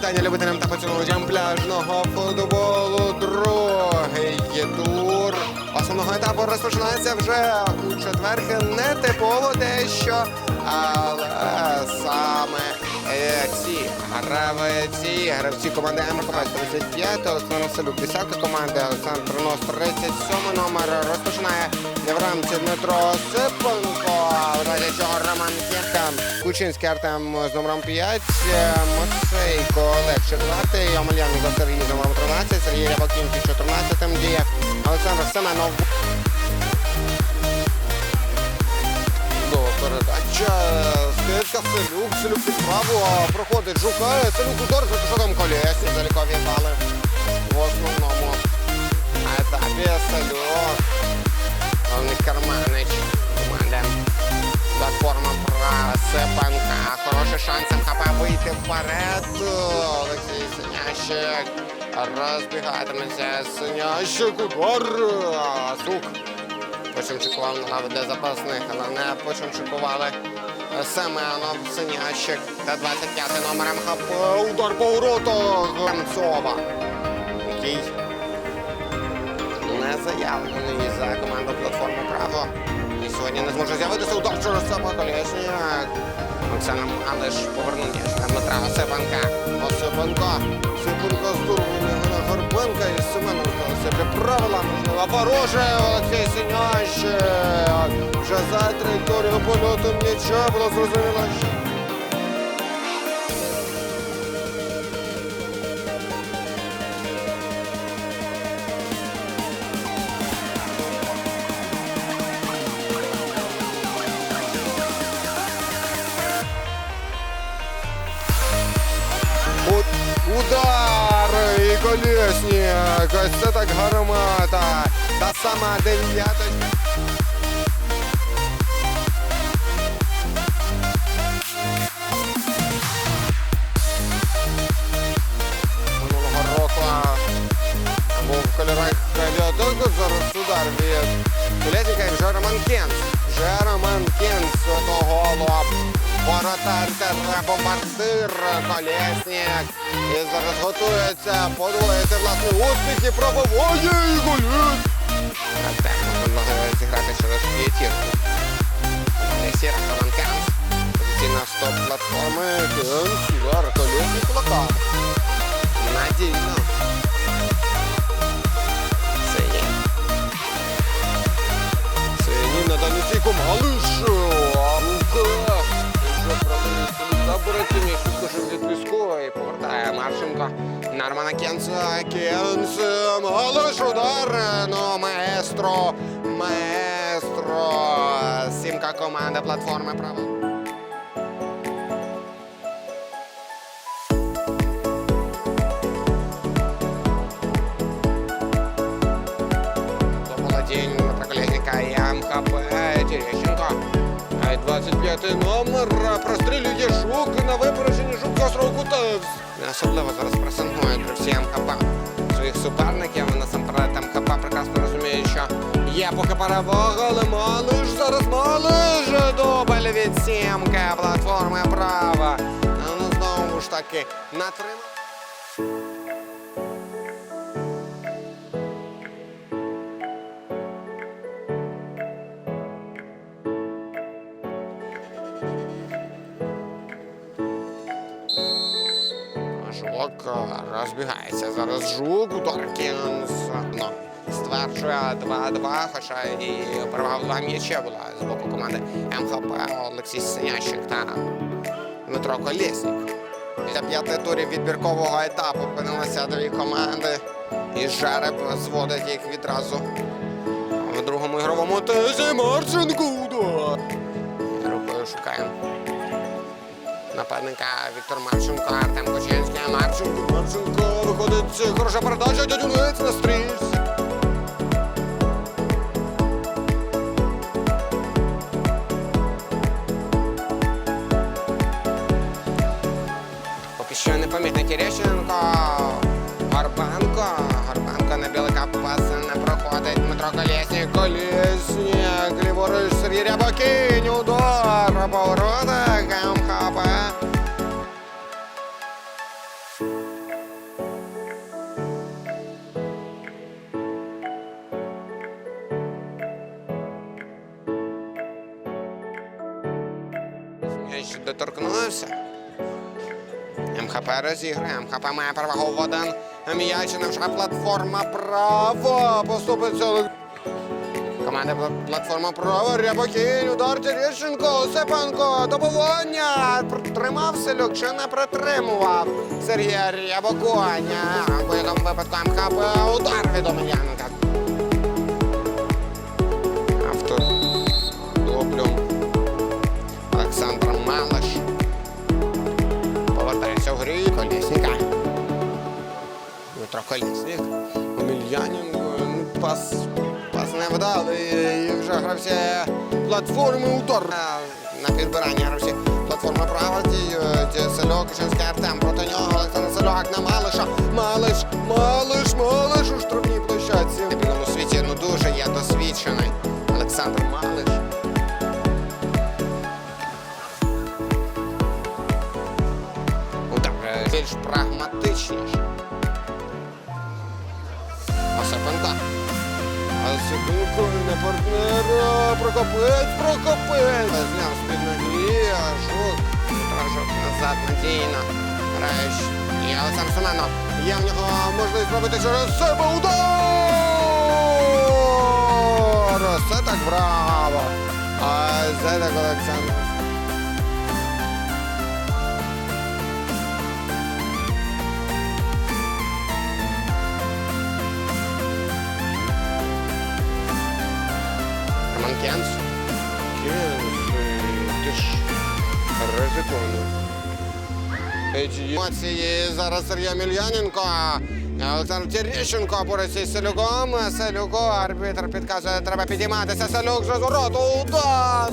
Вітання любителям та поціновувачам пляжного футболу. Другий тур основного етапу розпочинається вже у четвер. Не типово дещо, але саме е, ці гравці, гравці команди МК 35, Олександр Василюк, 10 команди, Олександр Тринос, 37 номер. Розпочинає в рамці Дмитро Сипенко, разі чого Роман Кірка, Кучинський Артем з номером 5, Моцейко Олег 4, Омельяненко Сергій з номером 13, Сергій Рябакінський 14 діє, Олександр Семенов. Передача. Скидка Селюк. Селюк під право. Проходить Жукає. Селюк удар. Що там колесі залікові бали. В основному етапі Селюк. Головний Карманич. Права Сепанка. Хороший шанс МХП вийти вперед. Олексій Синящик. Розбігатиметься Синящик. Удар. Сук. Почимчикував лаві для запасних, але не почимчикували Семенов, Синящик та 25 номером ХП. Удар по воротах Гамцова, який не заявлений за команду платформи право. Сьогодні не зможе з'явитися удар через себе Колєсняк. Оксана Малиш повернення на Дмитра Осипенка. Осипенко. Осипенко здорово на Горбенка і Семенов себе правила. Можливо, вороже Олексій Синящик. Вже за траєкторію польоту м'яча було зрозуміло, що Удар і колесник. Ось це так гармата. Та сама дев'ята. Минулого року був в кольорах авіатоку. Зараз удар від колесника і вже Роман Кенц. Вже Роман Кенц до голу. Воротар та бомбардир Колєснік. І зараз готується подвоїти власні успіхи. Пробиває і голють. Артем намагається зіграти через п'ятірку. Сіра Кенц. Позиційна стоп платформи. Кенц, удар, Колєснік. Надійно. Марченко. На Романа Кенца. Кенц. Малиш удар. Ну, маестро. Маестро. Сімка команда платформи права. Володінь Проколєсника і МХП Терещенко. 25 номер прострілює Жук на випередженні Жук гострого кута. Особливо зараз пресингують гравці МХП своїх суперників. Насамперед МХП прекрасно розуміє, що є поки перевага, але Малиш зараз Малиш дубль від сімки платформи права. Ну знову ж таки натримав. Жук е, розбігається. Зараз жук, удар Кінс. Ну, стверджує 2-2, хоча і перевага два м'яча була з боку команди МХП Олексій Синящик та Дмитро Колєснік. Після п'яти турів відбіркового етапу опинилися дві команди. І жереб зводить їх відразу в другому ігровому тезі Марченко. Рукою шукаємо нападника Віктор Марченко, Артем Кочинський, Марченко, Марченко, виходить хороша передача, дядюнець на стрільць. Поки що непомітний Терещенко, Горбенко, Горбенко на білика паса не проходить, Дмитро Колєснік, Колєснік, ліворуч Сергій Рябакінь, удар по МХП розігрує. МХП має перевагу в один. М'яч вже платформа права. Поступить Команда платформа права. Рябокінь, удар Терещенко, Сепенко, добивання. Пр- Тримав Селюк чи не притримував Сергія Рябоконя. В якому випадку МХП удар від Омельяненка. Дмитро Колісник. Омельяненко. Ну, Пас, пас не вдалий. І вже грався платформи удар. На- підбиранні грався платформа права. Ті Сельок, Чинський Артем проти нього. Олександр Сельок на Малиша. Малиш, Малиш, Малиш Осипенко. Осипенко на партнера. Прокопець, Прокопець. Зняв з-під ноги, а жук. Назад надійно. Граєш. І Олександр Семенов. Є в нього можливість зробити через себе удар! Це так браво! А це так Олександр. Кенс. Ти ж ризиковано. Емоції зараз Сергія Мільяненко. Олександр Терещенко бореться із Селюком. Селюко, арбітр підказує, треба підійматися. Селюк з вороту. Удар!